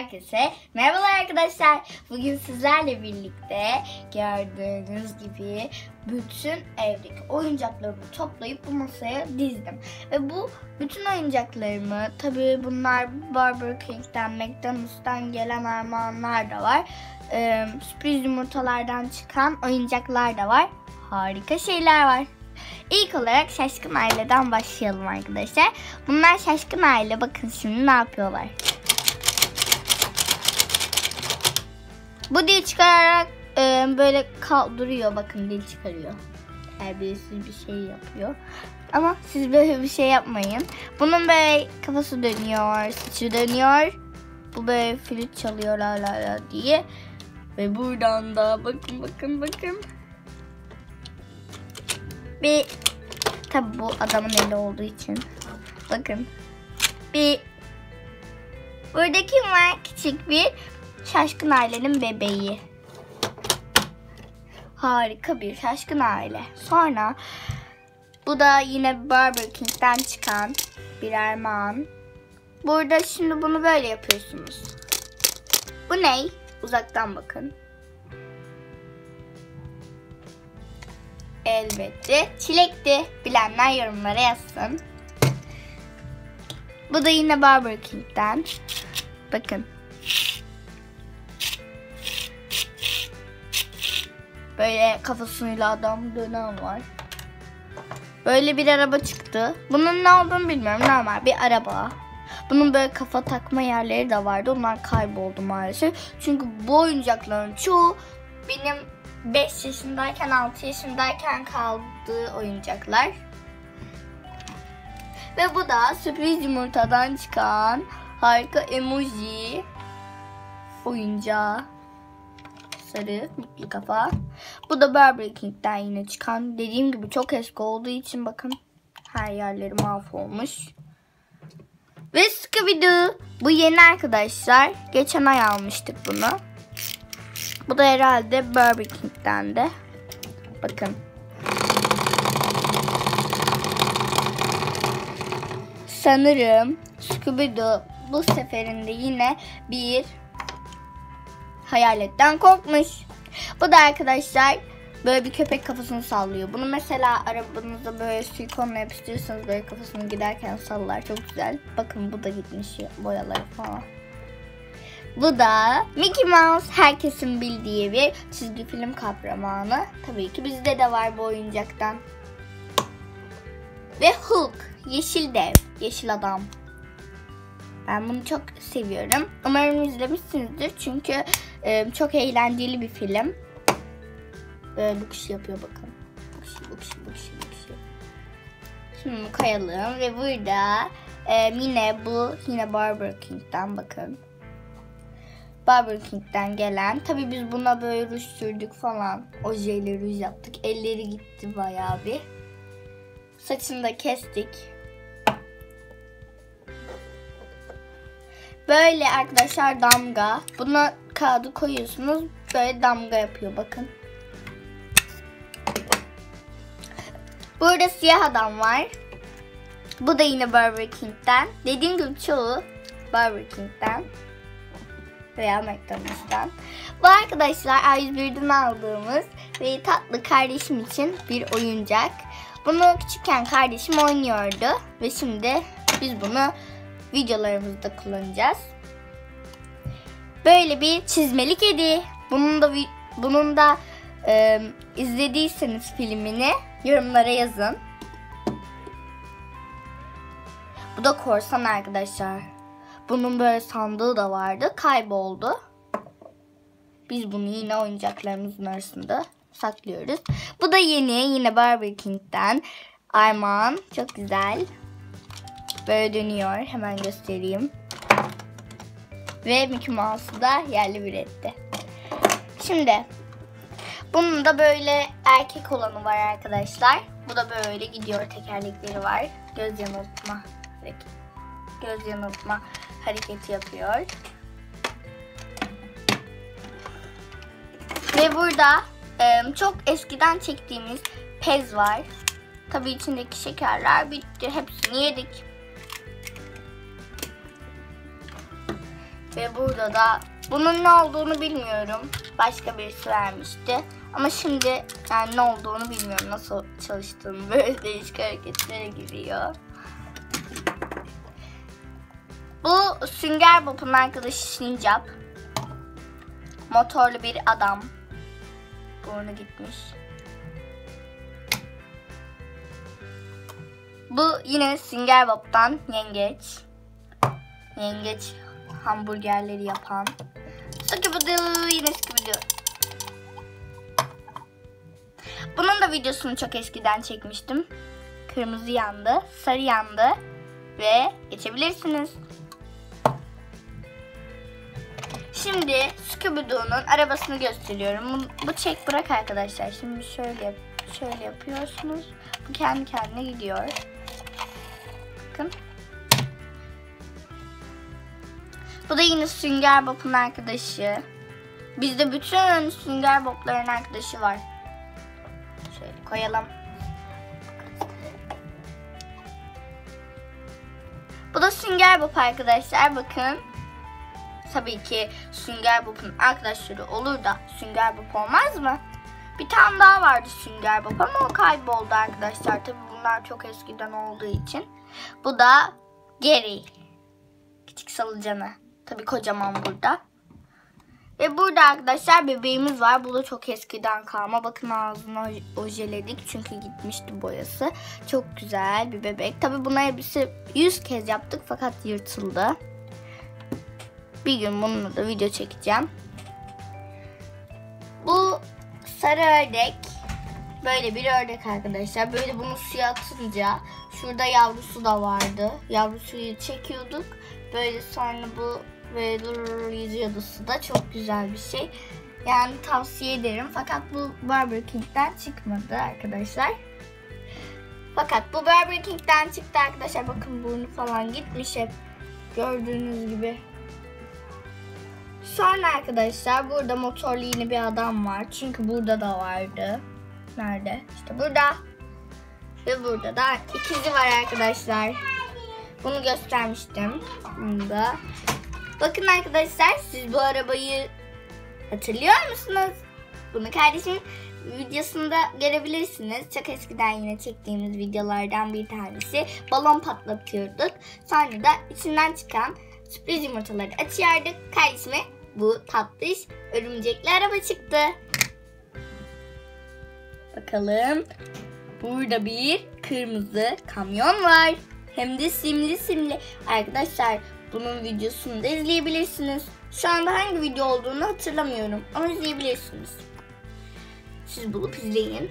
herkese merhabalar arkadaşlar. Bugün sizlerle birlikte gördüğünüz gibi bütün evdeki oyuncaklarımı toplayıp bu masaya dizdim. Ve bu bütün oyuncaklarımı tabii bunlar Burger King'den, McDonald's'tan gelen armağanlar da var. Ee, sürpriz yumurtalardan çıkan oyuncaklar da var. Harika şeyler var. İlk olarak Şaşkın Aile'den başlayalım arkadaşlar. Bunlar Şaşkın Aile. Bakın şimdi ne yapıyorlar. Bu dil çıkararak e, böyle kaldırıyor. Bakın dil çıkarıyor. Terbiyesiz bir şey yapıyor. Ama siz böyle bir şey yapmayın. Bunun böyle kafası dönüyor, saçı dönüyor. Bu böyle flüt çalıyor la la la diye. Ve buradan da bakın bakın bakın. Bir tabi bu adamın eli olduğu için. Bakın. Bir Burada kim var? Küçük bir şaşkın ailenin bebeği. Harika bir şaşkın aile. Sonra bu da yine Burger King'den çıkan bir armağan. Burada şimdi bunu böyle yapıyorsunuz. Bu ne? Uzaktan bakın. Elbette çilekti. Bilenler yorumlara yazsın. Bu da yine Burger King'den. Bakın. Böyle kafasıyla adam dönen var. Böyle bir araba çıktı. Bunun ne olduğunu bilmiyorum. Normal bir araba. Bunun böyle kafa takma yerleri de vardı. Onlar kayboldu maalesef. Çünkü bu oyuncakların çoğu benim 5 yaşındayken 6 yaşındayken kaldığı oyuncaklar. Ve bu da sürpriz yumurtadan çıkan harika emoji oyuncağı. Sarı mutlu kafa. Bu da Burger King'den yine çıkan. Dediğim gibi çok eski olduğu için bakın her yerleri mahvolmuş. Ve Scooby-Doo. Bu yeni arkadaşlar. Geçen ay almıştık bunu. Bu da herhalde Burger King'den de. Bakın. Sanırım Scooby-Doo bu seferinde yine bir hayaletten korkmuş. Bu da arkadaşlar böyle bir köpek kafasını sallıyor. Bunu mesela arabanızda böyle silikonla yapıştırırsanız böyle kafasını giderken sallar. Çok güzel. Bakın bu da gitmiş boyaları falan. Bu da Mickey Mouse herkesin bildiği bir çizgi film kahramanı. Tabii ki bizde de var bu oyuncaktan. Ve Hulk, yeşil dev, yeşil adam. Ben bunu çok seviyorum. Umarım izlemişsinizdir çünkü e, çok eğlenceli bir film. Böyle bu kişi yapıyor bakın. Bu kişi, bu kişi, bu kişi. Şimdi bunu koyalım ve burada e, yine bu yine Burger King'den bakın. Burger King'den gelen. Tabi biz buna böyle ruj sürdük falan. Ojeyle ruj yaptık. Elleri gitti bayağı bir. Saçını da kestik. Böyle arkadaşlar damga. Buna kağıdı koyuyorsunuz. Böyle damga yapıyor bakın. Burada siyah adam var. Bu da yine Burger King'den. Dediğim gibi çoğu Burger King'den veya McDonald's'tan. Bu arkadaşlar A101'den aldığımız ve tatlı kardeşim için bir oyuncak. Bunu küçükken kardeşim oynuyordu ve şimdi biz bunu videolarımızda kullanacağız. Böyle bir çizmeli kedi. Bunun da bunun da e, izlediyseniz filmini yorumlara yazın. Bu da korsan arkadaşlar. Bunun böyle sandığı da vardı. Kayboldu. Biz bunu yine oyuncaklarımızın arasında saklıyoruz. Bu da yeni. Yine Burger King'den. Armağan. Çok güzel. Böyle dönüyor. Hemen göstereyim. Ve Mickey Mouse'u da yerli bir etti. Şimdi bunun da böyle erkek olanı var arkadaşlar. Bu da böyle gidiyor. Tekerlekleri var. Göz yanıltma göz yanıltma hareketi yapıyor. Ve burada çok eskiden çektiğimiz pez var. Tabii içindeki şekerler bitti. Hepsini yedik. Ve burada da bunun ne olduğunu bilmiyorum. Başka birisi vermişti. Ama şimdi yani ne olduğunu bilmiyorum. Nasıl çalıştığını böyle değişik hareketlere giriyor. Bu Sünger Bob'un arkadaşı Sincap. Motorlu bir adam. Burnu gitmiş. Bu yine Sünger Bob'tan yengeç. Yengeç hamburgerleri yapan. Skibidi yine skibidi. Bunun da videosunu çok eskiden çekmiştim. Kırmızı yandı, sarı yandı ve geçebilirsiniz. Şimdi Scooby-Doo'nun arabasını gösteriyorum. Bu, çek bırak arkadaşlar. Şimdi şöyle şöyle yapıyorsunuz. Bu kendi kendine gidiyor. Bakın. Bu da yine Sünger Bob'un arkadaşı. Bizde bütün Sünger Bob'ların arkadaşı var. Şöyle koyalım. Bu da Sünger Bob arkadaşlar. Bakın. Tabii ki Sünger Bob'un arkadaşları olur da Sünger Bob olmaz mı? Bir tane daha vardı Sünger Bob ama o kayboldu arkadaşlar. Tabii bunlar çok eskiden olduğu için. Bu da Gary. Küçük salıcanı. Tabii kocaman burada. Ve burada arkadaşlar bebeğimiz var. Bu da çok eskiden kalma. Bakın ağzını ojeledik çünkü gitmişti boyası. Çok güzel bir bebek. Tabii buna elbise 100 kez yaptık fakat yırtıldı. Bir gün bununla da video çekeceğim. Bu sarı ördek. Böyle bir ördek arkadaşlar. Böyle bunu suya atınca şurada yavrusu da vardı. Yavrusuyu çekiyorduk. Böyle sonra bu böyle durur yüzüyordu suda. Çok güzel bir şey. Yani tavsiye ederim. Fakat bu Burger King'den çıkmadı arkadaşlar. Fakat bu Burger King'den çıktı arkadaşlar. Bakın burnu falan gitmiş hep. Gördüğünüz gibi. Sonra arkadaşlar burada motorlu yeni bir adam var. Çünkü burada da vardı. Nerede? İşte burada. Ve burada da ikizi var arkadaşlar. Bunu göstermiştim. Bunda. Bakın arkadaşlar siz bu arabayı hatırlıyor musunuz? Bunu kardeşim videosunda görebilirsiniz. Çok eskiden yine çektiğimiz videolardan bir tanesi. Balon patlatıyorduk. Sonra da içinden çıkan sürpriz yumurtaları açıyorduk. Kardeşime bu tatlış örümcekli araba çıktı. Bakalım. Burada bir kırmızı kamyon var. Hem de simli simli. Arkadaşlar bunun videosunu da izleyebilirsiniz. Şu anda hangi video olduğunu hatırlamıyorum ama izleyebilirsiniz. Siz bulup izleyin.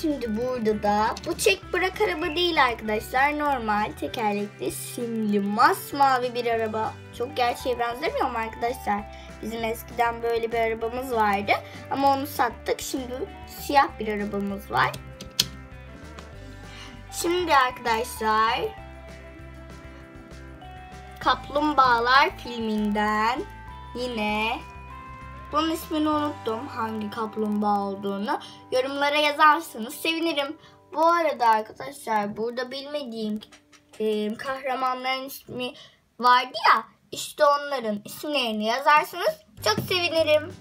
Şimdi burada da bu çek bırak araba değil arkadaşlar. Normal tekerlekli simli masmavi bir araba. Çok gerçeğe benzemiyor mu arkadaşlar? Bizim eskiden böyle bir arabamız vardı. Ama onu sattık. Şimdi siyah bir arabamız var. Şimdi arkadaşlar Kaplumbağalar filminden yine bunun ismini unuttum hangi kaplumbağa olduğunu. Yorumlara yazarsanız sevinirim. Bu arada arkadaşlar burada bilmediğim e, kahramanların ismi vardı ya işte onların isimlerini yazarsanız çok sevinirim.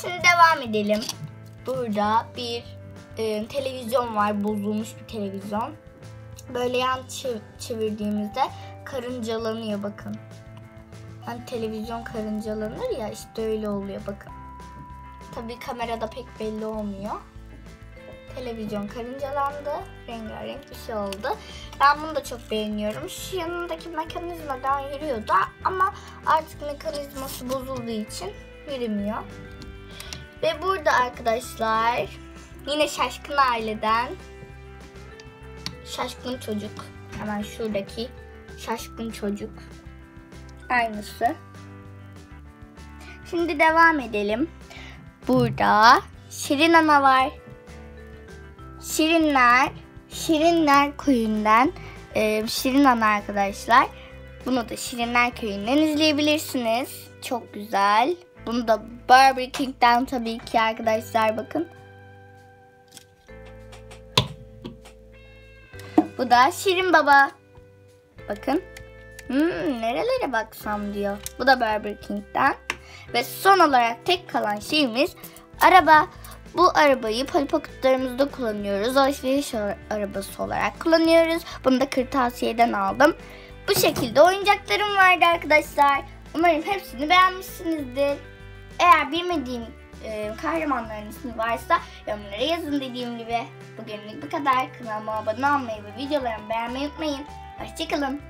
Şimdi devam edelim. Burada bir e, televizyon var. Bozulmuş bir televizyon. Böyle yan çevirdiğimizde karıncalanıyor bakın. Hani televizyon karıncalanır ya işte öyle oluyor bakın. Tabii kamerada pek belli olmuyor. Televizyon karıncalandı. Rengarenk bir şey oldu. Ben bunu da çok beğeniyorum. Şu yanındaki mekanizmadan yürüyordu ama artık mekanizması bozulduğu için yürümüyor. Ve burada arkadaşlar yine şaşkın aileden şaşkın çocuk. Hemen şuradaki şaşkın çocuk. Aynısı. Şimdi devam edelim. Burada Şirin Ana var. Şirinler, Şirinler köyünden e, Şirin Ana arkadaşlar. Bunu da Şirinler köyünden izleyebilirsiniz. Çok güzel. Bunu da Burger King'den tabii ki arkadaşlar bakın. Bu da Şirin Baba. Bakın. Hmm, nerelere baksam diyor. Bu da Burger King'den. Ve son olarak tek kalan şeyimiz araba. Bu arabayı palipakutlarımızda kullanıyoruz. Alışveriş arabası olarak kullanıyoruz. Bunu da kırtasiyeden aldım. Bu şekilde oyuncaklarım vardı arkadaşlar. Umarım hepsini beğenmişsinizdir. Eğer bilmediğim e, kahramanların ismi varsa yorumlara yazın dediğim gibi. Bugünlük bu kadar. Kanalıma abone olmayı ve videolarımı beğenmeyi unutmayın. Hoşçakalın.